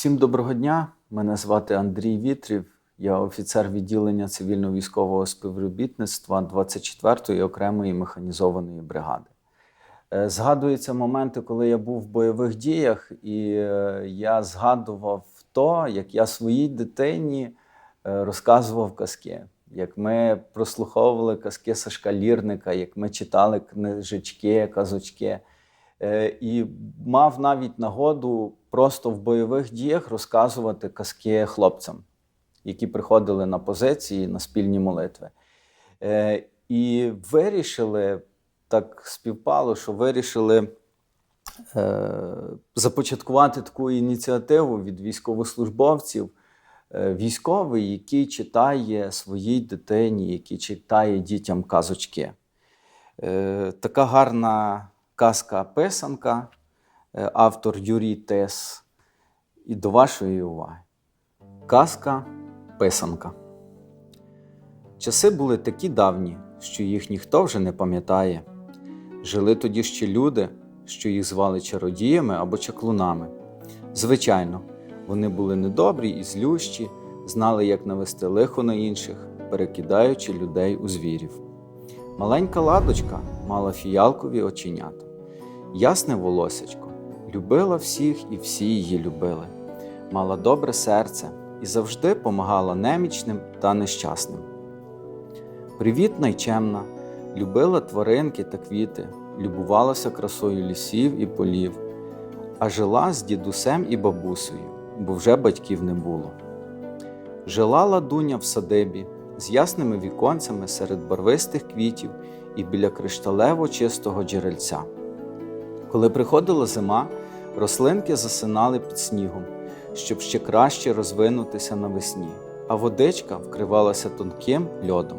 Всім доброго дня. Мене звати Андрій Вітрів. Я офіцер відділення цивільно-військового співробітництва 24-ї окремої механізованої бригади. Е, Згадуються моменти, коли я був в бойових діях, і е, я згадував то, як я своїй дитині е, розказував казки, як ми прослуховували казки Сашка Лірника, як ми читали книжечки, казочки. Е, І мав навіть нагоду просто в бойових діях розказувати казки хлопцям, які приходили на позиції на спільні молитви. Е, І вирішили, так співпало, що вирішили е, започаткувати таку ініціативу від військовослужбовців. Військовий, який читає своїй дитині, який читає дітям казочки. Така гарна казка писанка, е, автор Юрій Тес. І до вашої уваги. Казка писанка. Часи були такі давні, що їх ніхто вже не пам'ятає. Жили тоді ще люди, що їх звали чародіями або чаклунами. Звичайно, вони були недобрі і злющі, знали, як навести лихо на інших, перекидаючи людей у звірів. Маленька ладочка мала фіялкові оченята, ясне волосечко, любила всіх і всі її любили, мала добре серце і завжди помагала немічним та нещасним. Привітна й чемна, любила тваринки та квіти, любувалася красою лісів і полів, а жила з дідусем і бабусею, бо вже батьків не було. Жила ладуня в садибі з ясними віконцями серед барвистих квітів і біля кришталево чистого джерельця. Коли приходила зима, рослинки засинали під снігом, щоб ще краще розвинутися навесні, а водичка вкривалася тонким льодом.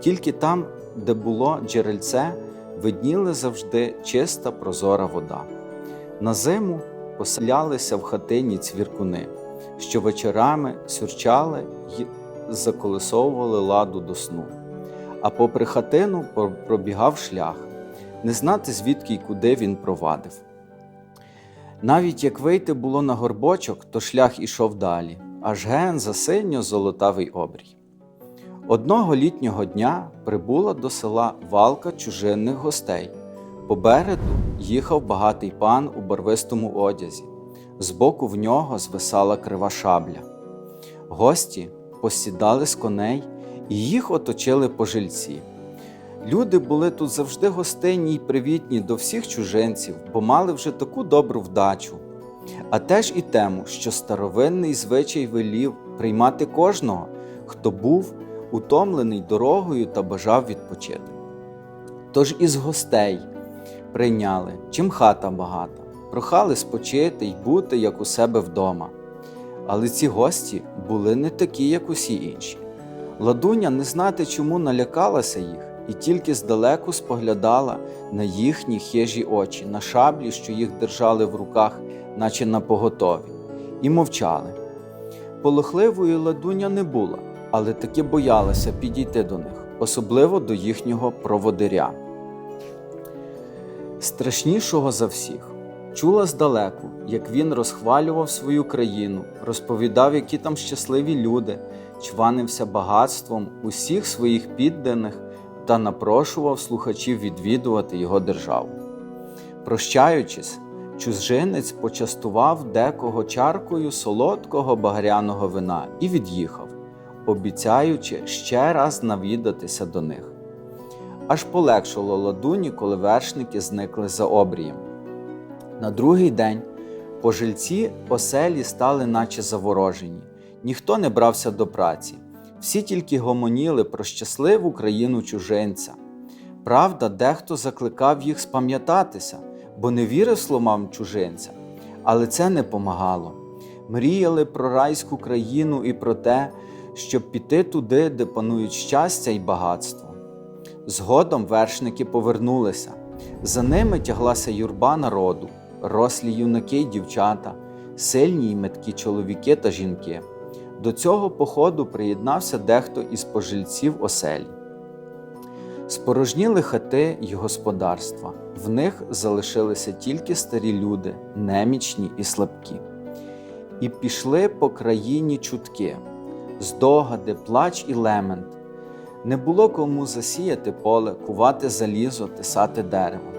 Тільки там, де було джерельце, видніли завжди чиста прозора вода. На зиму поселялися в хатині цвіркуни, що вечорами сюрчали й заколисовували ладу до сну. А попри хатину пробігав шлях, не знати звідки й куди він провадив. Навіть як вийти було на горбочок, то шлях ішов далі, аж ген за синьо золотавий обрій. Одного літнього дня прибула до села валка чужинних гостей. Попереду їхав багатий пан у барвистому одязі, збоку в нього звисала крива шабля. Гості посідали з коней і їх оточили пожильці. Люди були тут завжди гостинні й привітні до всіх чужинців, бо мали вже таку добру вдачу. А теж і тему, що старовинний звичай велів приймати кожного, хто був утомлений дорогою та бажав відпочити. Тож із гостей прийняли, чим хата багата, прохали спочити й бути, як у себе вдома. Але ці гості були не такі, як усі інші. Ладуня не знати, чому налякалася їх, і тільки здалеку споглядала на їхні хижі очі, на шаблі, що їх держали в руках, наче на поготові, і мовчали. Полохливою ладуня не була, але таки боялася підійти до них, особливо до їхнього проводиря. Страшнішого за всіх чула здалеку, як він розхвалював свою країну, розповідав, які там щасливі люди, чванився багатством усіх своїх підданих та напрошував слухачів відвідувати його державу. Прощаючись, чужинець почастував декого чаркою солодкого багряного вина і від'їхав, обіцяючи ще раз навідатися до них. Аж полегшало ладуні, коли вершники зникли за обрієм. На другий день пожильці оселі стали наче заворожені, ніхто не брався до праці, всі тільки гомоніли про щасливу країну чужинця. Правда, дехто закликав їх спам'ятатися, бо не вірив словам чужинця, але це не помагало. Мріяли про райську країну і про те, щоб піти туди, де панують щастя і багатство. Згодом вершники повернулися. За ними тяглася юрба народу, рослі юнаки й дівчата, сильні й меткі чоловіки та жінки. До цього походу приєднався дехто із пожильців оселі. Спорожніли хати й господарства, в них залишилися тільки старі люди, немічні і слабкі. І пішли по країні чутки, здогади, плач і лемент. Не було кому засіяти поле, кувати залізо, тесати дерево.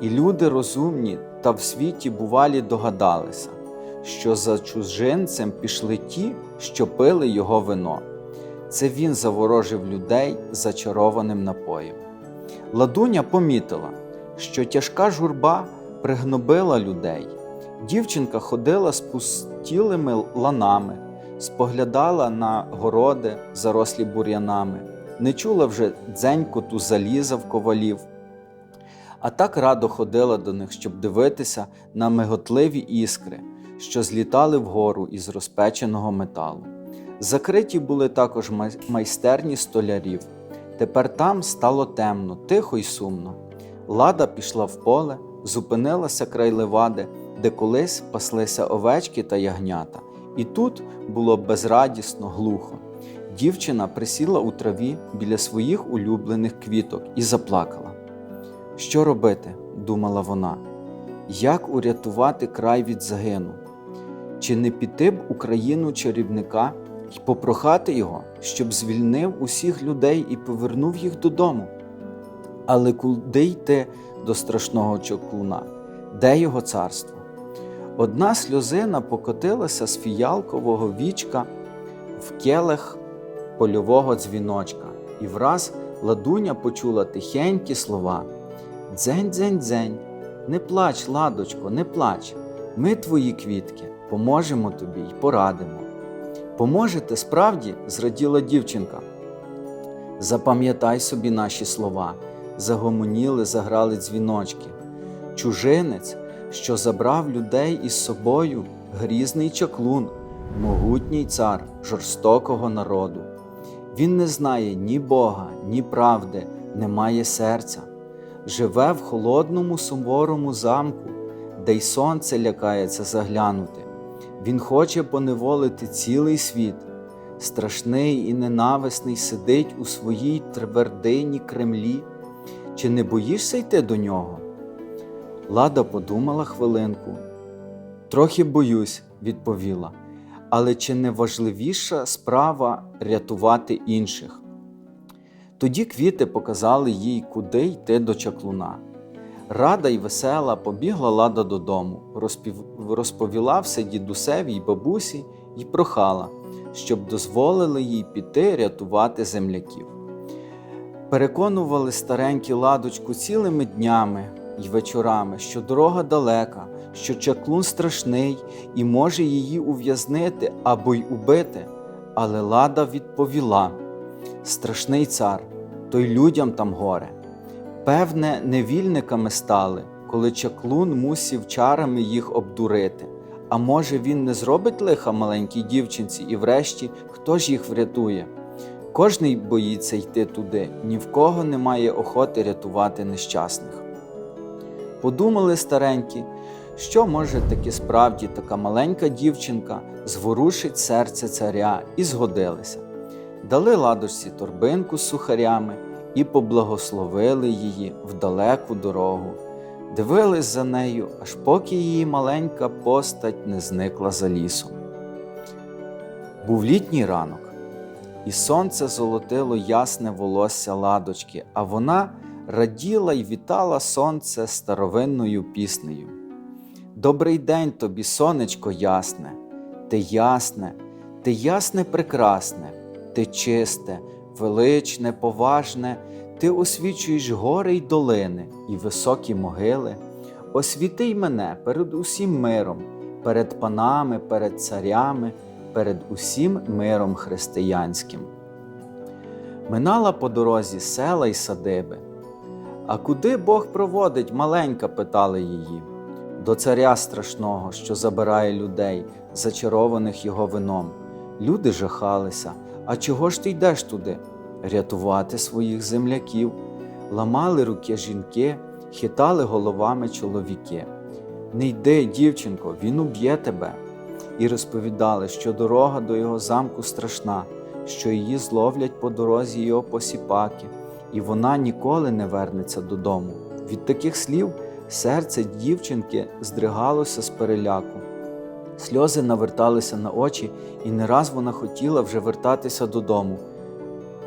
І люди розумні та в світі бувалі догадалися, що за чужинцем пішли ті, що пили його вино. Це він заворожив людей зачарованим напоєм. Ладуня помітила, що тяжка журба пригнобила людей. Дівчинка ходила з пустілими ланами, споглядала на городи, зарослі бур'янами, не чула вже дзенькоту заліза в ковалів, а так радо ходила до них, щоб дивитися на миготливі іскри, що злітали вгору із розпеченого металу. Закриті були також майстерні столярів. Тепер там стало темно, тихо й сумно. Лада пішла в поле, зупинилася край левади, де колись паслися овечки та ягнята, і тут було безрадісно, глухо. Дівчина присіла у траві біля своїх улюблених квіток і заплакала. Що робити? думала вона. Як урятувати край від загину? Чи не піти б у країну чарівника і попрохати його, щоб звільнив усіх людей і повернув їх додому? Але куди йти до страшного чоклуна? Де його царство? Одна сльозина покотилася з фіялкового вічка в келих польового дзвіночка, і враз ладуня почула тихенькі слова: Дзень, дзень, дзень, не плач, ладочко, не плач. Ми твої квітки, поможемо тобі й порадимо. Поможете справді? зраділа дівчинка. Запам'ятай собі наші слова, загомоніли, заграли дзвіночки. Чужинець, що забрав людей із собою, грізний чаклун, могутній цар жорстокого народу. Він не знає ні Бога, ні правди, не має серця, живе в холодному суворому замку, де й сонце лякається заглянути. Він хоче поневолити цілий світ. Страшний і ненависний сидить у своїй твердині Кремлі. Чи не боїшся йти до нього? Лада подумала хвилинку. Трохи боюсь, відповіла, але чи не важливіша справа рятувати інших? Тоді квіти показали їй, куди йти до чаклуна. Рада й весела побігла лада додому, розповіла все дідусеві й бабусі й прохала, щоб дозволили їй піти рятувати земляків. Переконували старенькі ладочку цілими днями й вечорами, що дорога далека, що чаклун страшний і може її ув'язнити або й убити. Але лада відповіла: страшний цар, то й людям там горе. Певне, невільниками стали, коли чаклун мусів чарами їх обдурити. А може, він не зробить лиха маленькій дівчинці, і врешті хто ж їх врятує? Кожний боїться йти туди, ні в кого немає охоти рятувати нещасних. Подумали старенькі, що може таки справді така маленька дівчинка зворушить серце царя і згодилися. Дали ладочці торбинку з сухарями і поблагословили її в далеку дорогу. Дивились за нею, аж поки її маленька постать не зникла за лісом. Був літній ранок, і сонце золотило ясне волосся ладочки, а вона раділа й вітала сонце старовинною піснею. Добрий день тобі, сонечко ясне, ти ясне, ти ясне прекрасне, ти чисте, величне, поважне, ти освічуєш гори й долини і високі могили. Освіти й мене перед усім миром, перед панами, перед царями, перед усім миром християнським. Минала по дорозі села й садиби. А куди Бог проводить, маленька, питали її, до царя страшного, що забирає людей, зачарованих його вином. Люди жахалися. А чого ж ти йдеш туди? Рятувати своїх земляків. Ламали руки жінки, хитали головами чоловіки. Не йди, дівчинко, він уб'є тебе. І розповідали, що дорога до його замку страшна, що її зловлять по дорозі його посіпаки, і вона ніколи не вернеться додому. Від таких слів серце дівчинки здригалося з переляку. Сльози наверталися на очі, і не раз вона хотіла вже вертатися додому.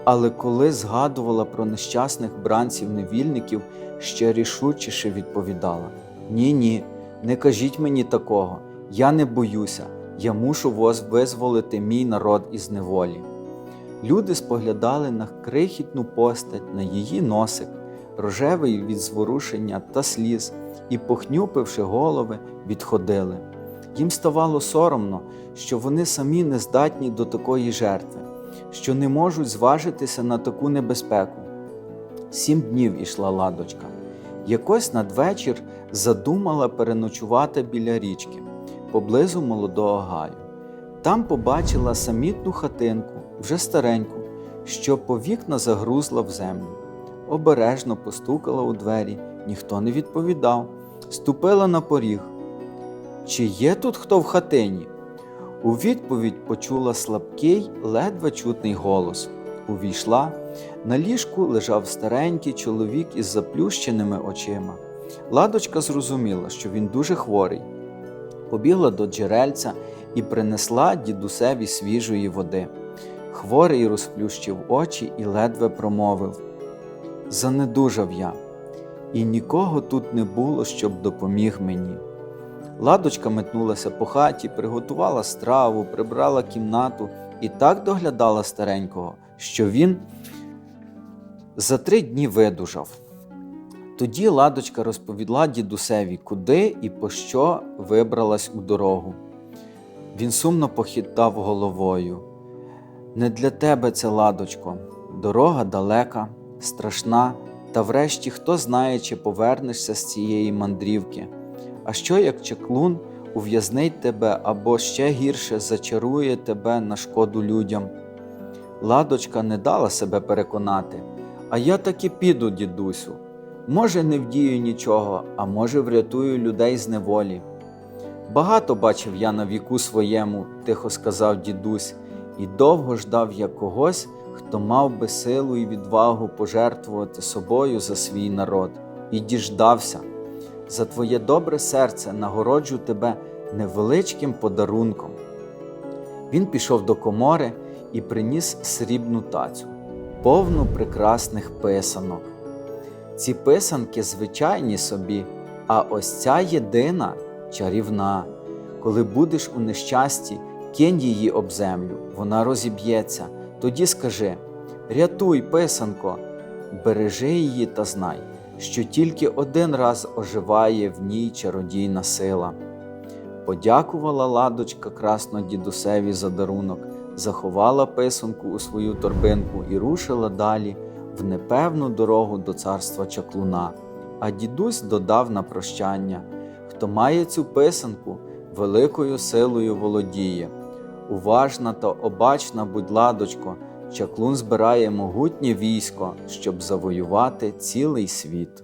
Але коли згадувала про нещасних бранців-невільників, ще рішучіше відповідала: Ні, ні, не кажіть мені такого, я не боюся, я мушу воз визволити мій народ із неволі. Люди споглядали на крихітну постать, на її носик, рожевий від зворушення та сліз, і, похнюпивши голови, відходили. Їм ставало соромно, що вони самі не здатні до такої жертви, що не можуть зважитися на таку небезпеку. Сім днів ішла ладочка. Якось надвечір задумала переночувати біля річки, поблизу молодого гаю. Там побачила самітну хатинку, вже стареньку, що по вікна загрузла в землю. Обережно постукала у двері, ніхто не відповідав, ступила на поріг. Чи є тут хто в хатині? У відповідь почула слабкий, ледве чутний голос. Увійшла. На ліжку лежав старенький чоловік із заплющеними очима. Ладочка зрозуміла, що він дуже хворий. Побігла до джерельця і принесла дідусеві свіжої води. Хворий розплющив очі і ледве промовив: Занедужав я, і нікого тут не було, щоб допоміг мені. Ладочка метнулася по хаті, приготувала страву, прибрала кімнату і так доглядала старенького, що він за три дні видужав. Тоді ладочка розповіла дідусеві, куди і по що вибралась у дорогу. Він сумно похитав головою. Не для тебе це, ладочко, дорога далека, страшна, та врешті хто знає, чи повернешся з цієї мандрівки. А що як чаклун ув'язнить тебе або ще гірше зачарує тебе на шкоду людям? Ладочка не дала себе переконати, а я таки піду, дідусю. Може, не вдію нічого, а може, врятую людей з неволі. Багато бачив я на віку своєму, тихо сказав дідусь, і довго ждав я когось, хто мав би силу і відвагу пожертвувати собою за свій народ, і діждався. За твоє добре серце нагороджу тебе невеличким подарунком. Він пішов до комори і приніс срібну тацю, повну прекрасних писанок. Ці писанки звичайні собі, а ось ця єдина чарівна. Коли будеш у нещасті, кинь її об землю, вона розіб'ється. Тоді скажи: рятуй, писанко, бережи її та знай, що тільки один раз оживає в ній чародійна сила. Подякувала ладочка красно дідусеві за дарунок, заховала писанку у свою торбинку і рушила далі в непевну дорогу до царства чаклуна. А дідусь додав на прощання хто має цю писанку, великою силою володіє. Уважна та обачна, будь ладочко, чаклун збирає могутнє військо, щоб завоювати цілий світ.